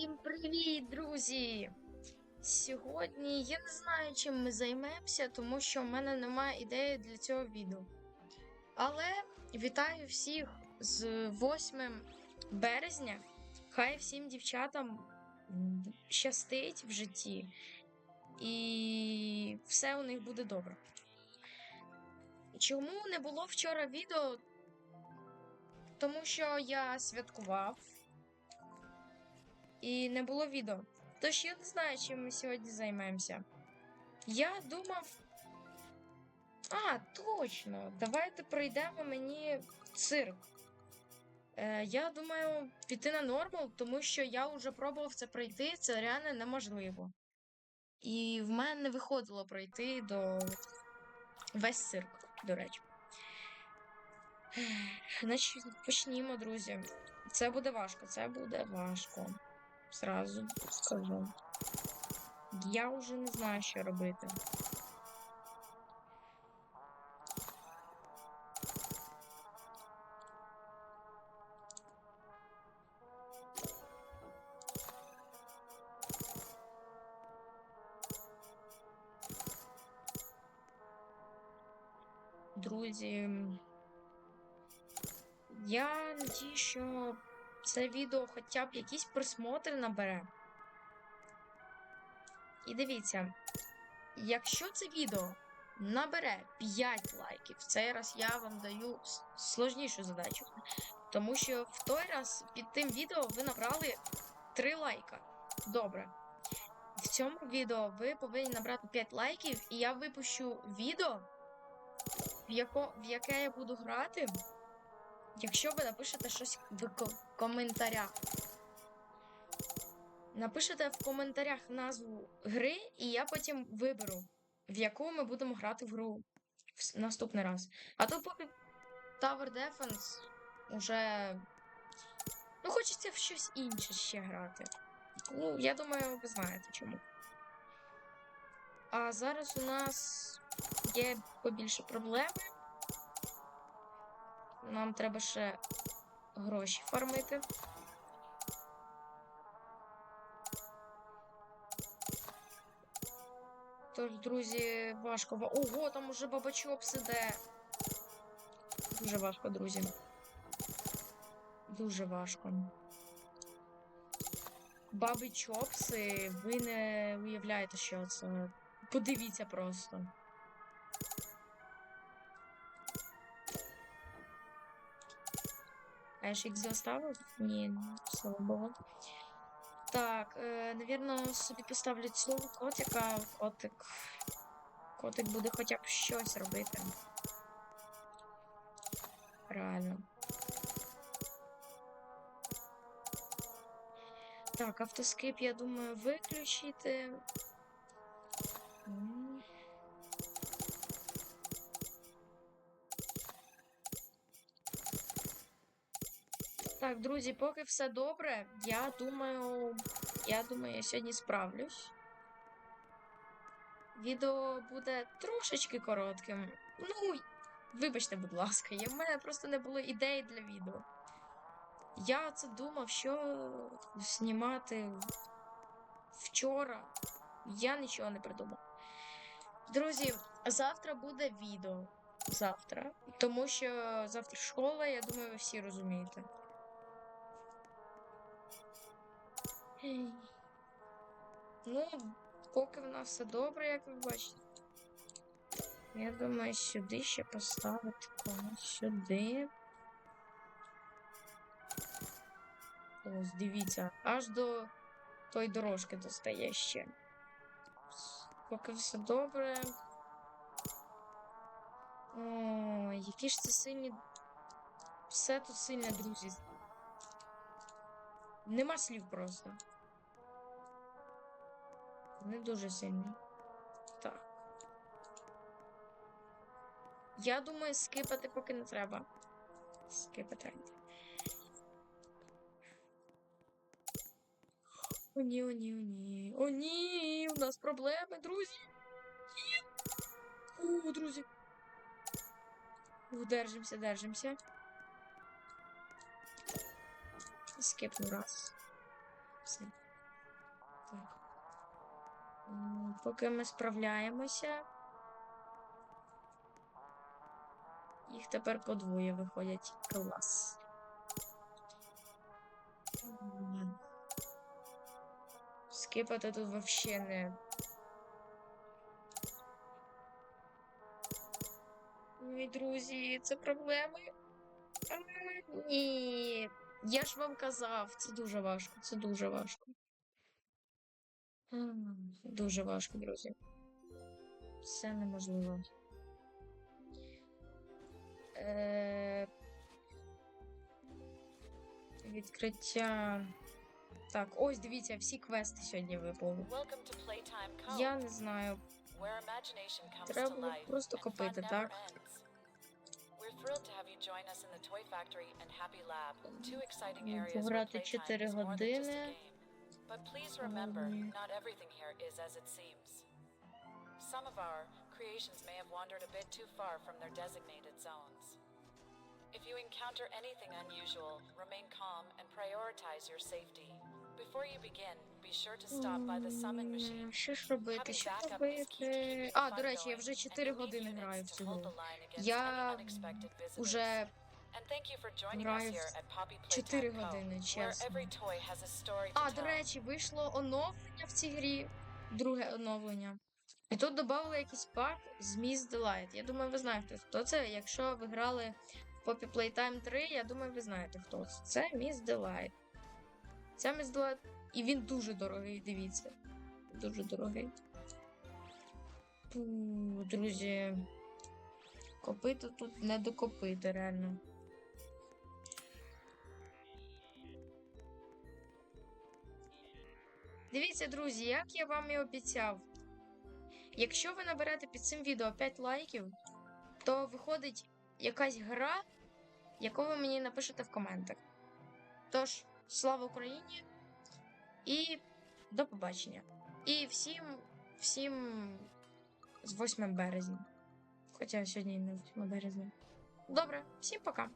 Всім привіт, друзі! Сьогодні я не знаю, чим ми займемося, тому що в мене немає ідеї для цього відео. Але вітаю всіх з 8 березня. Хай всім дівчатам щастить в житті, і все у них буде добре. Чому не було вчора відео? Тому що я святкував і не було відео. Тож я не знаю, чим ми сьогодні займемося. Я думав. А, точно! Давайте пройдемо мені цирк. Е, я думаю піти на нормал, тому що я вже пробував це пройти, це реально неможливо. І в мене не виходило пройти до весь цирк, до речі. Значить, почнімо, друзі. Це буде важко, це буде важко. Сразу скажу. Я вже не знаю, що робити. Друзі, я надію, що це відео хоча б якісь просмотри набере. І дивіться, якщо це відео набере 5 лайків, в цей раз я вам даю сложнішу задачу. Тому що в той раз під тим відео ви набрали 3 лайка. Добре. В цьому відео ви повинні набрати 5 лайків, і я випущу відео, в, яко, в яке я буду грати. Якщо ви напишете щось в коментарях. Напишете в коментарях назву гри, і я потім виберу, в яку ми будемо грати в гру в наступний раз. А то поки Tower Defense уже. Ну, хочеться в щось інше ще грати. Ну, я думаю, ви знаєте чому. А зараз у нас є побільше проблеми. Нам треба ще гроші фармити. Тож, друзі, важко. Ого, там уже бабачок сиде. Дуже важко, друзі. Дуже важко. Баби чопси, ви не уявляєте, що це. Подивіться просто. Їх заставив? Ні, слава Богу. Так, е, навірно, собі поставлю цього котика. Котик. Котик буде хоча б щось робити. Реально. Так, автоскип, я думаю, виключити. Так, друзі, поки все добре, я думаю, я думаю, я сьогодні справлюсь. Відео буде трошечки коротким. Ну, вибачте, будь ласка, я- в мене просто не було ідеї для відео. Я це думав, що знімати вчора. Я нічого не придумав. Друзі, завтра буде відео. Завтра. Тому що завтра школа, я думаю, ви всі розумієте. Ну, поки в нас все добре, як ви бачите. Я думаю, сюди ще поставити когось сюди. Ось, дивіться, аж до тої дорожки достає ще. Поки все добре. О, які ж це сильні. Все тут сильне, друзі. Нема слів просто. Не дуже сильні. Так. Я думаю, скипати поки не треба. Скипати. О, ні, о, ні, о, ні. О, ні, у нас проблеми, друзі. О, друзі. О, держимося, держимося. Скипну раз. Все. Поки ми справляємося. Їх тепер по двоє виходять. Клас. Скипати тут вообще не. Ой, друзі, це проблеми. Ні. Я ж вам казав, це дуже важко, це дуже важко. Дуже важко, друзі. Все неможливо. Е... Відкриття. Так, ось дивіться, всі квести сьогодні випали. Я не знаю. Треба було просто копити, так? thrilled to have you join us in the Toy Factory and Happy Lab, two exciting areas where playtime is more than just a game. But please remember, not everything here is as it seems. Some of our creations may have wandered a bit too far from their designated zones. If you encounter anything unusual, remain calm and prioritize your safety. Before you begin, be sure to stop by the summon machine Що ж робити? Що робити? А, до речі, я вже 4 години граю в цю гру. Я Уже граю в 4 години, чесно. А, до речі, вийшло оновлення в цій грі. Друге оновлення. І тут додали якийсь пак з Miss Delight. Я думаю, ви знаєте, хто це. Якщо ви грали в Poppy Playtime 3, я думаю, ви знаєте, хто це. Це Miss Delight. Це Miss І він дуже дорогий, дивіться. Дуже дорогий. Пу, друзі. Копити тут не докопити, реально. Дивіться, друзі, як я вам і обіцяв. Якщо ви наберете під цим відео 5 лайків, то виходить якась гра, яку ви мені напишете в коментах. Тож, слава Україні і до побачення. І всім, всім з 8 березня. Хоча сьогодні не 8 березня. Добре, всім пока.